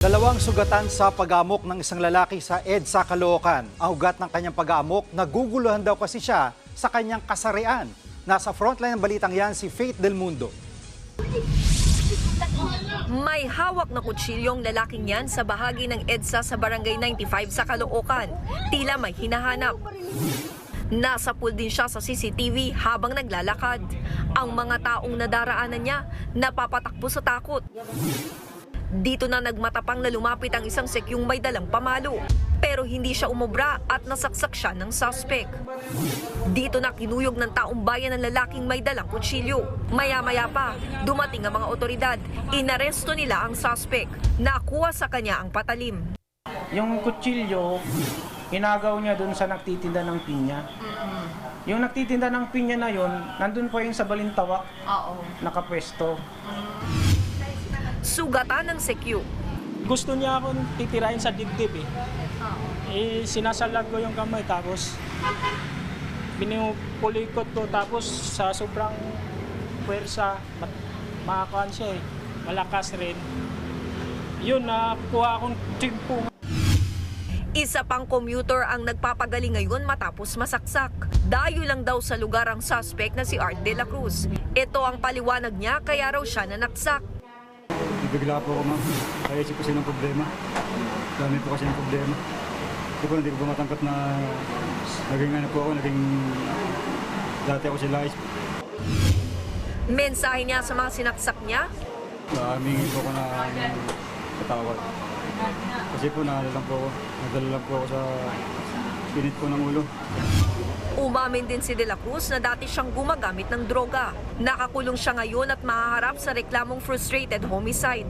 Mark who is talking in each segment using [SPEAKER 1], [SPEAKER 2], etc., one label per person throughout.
[SPEAKER 1] Dalawang sugatan sa pag-amok ng isang lalaki sa EDSA Caloocan. Ang ugat ng kanyang pag-amok, naguguluhan daw kasi siya sa kanyang kasarian. Nasa frontline ng balitang yan si Faith Del Mundo.
[SPEAKER 2] May hawak na kutsilyong lalaking yan sa bahagi ng EDSA sa Barangay 95 sa Caloocan. Tila may hinahanap. Nasa pool din siya sa CCTV habang naglalakad. Ang mga taong nadaraanan niya napapatakbo sa takot. Dito na nagmatapang na lumapit ang isang sekyong may dalang pamalo. Pero hindi siya umobra at nasaksak siya ng suspect. Dito na kinuyog ng taong bayan ng lalaking may dalang kutsilyo. Maya-maya pa, dumating ang mga otoridad. Inaresto nila ang suspect. Nakuha sa kanya ang patalim.
[SPEAKER 3] Yung kutsilyo, inagaw niya dun sa nagtitinda ng pinya. Yung nagtitinda ng pinya na yon, nandun po yung sa Balintawak, nakapwesto.
[SPEAKER 2] Sugatan ng sekyu.
[SPEAKER 4] gusto niya akong titirahin sa dibdib eh. Eh, sinasalag ko yung kamay tapos binupulikot ko tapos sa sobrang puwersa, mat- makakuan siya eh. Malakas rin. Yun, nakuha akong timpo
[SPEAKER 2] Isa pang commuter ang nagpapagaling ngayon matapos masaksak. Dayo lang daw sa lugar ang suspect na si Art De La Cruz. Ito ang paliwanag niya kaya raw siya nanaksak.
[SPEAKER 5] Bigla po ako ma'am. Kaya isip ko siya ng problema. Dami po kasi ng problema. Hindi po, hindi ko po na naging ano po ako, naging dati ako si Lais.
[SPEAKER 2] Mensahe niya sa mga sinaksak niya,
[SPEAKER 5] Humingi po ako na patawad. Kasi po naalala po ako, nadala lang po ako sa init po ng ulo.
[SPEAKER 2] Umamin din si De La Cruz na dati siyang gumagamit ng droga. Nakakulong siya ngayon at mahaharap sa reklamong frustrated homicide.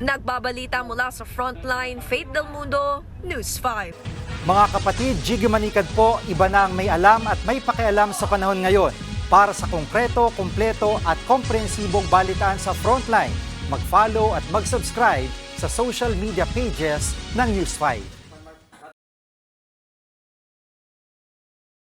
[SPEAKER 2] Nagbabalita mula sa Frontline, Faith Del Mundo, News 5.
[SPEAKER 1] Mga kapatid, Jiggy Manikad po, iba na ang may alam at may pakialam sa panahon ngayon. Para sa konkreto, kumpleto at komprehensibong balitaan sa Frontline, mag-follow at mag-subscribe sa social media pages ng News 5.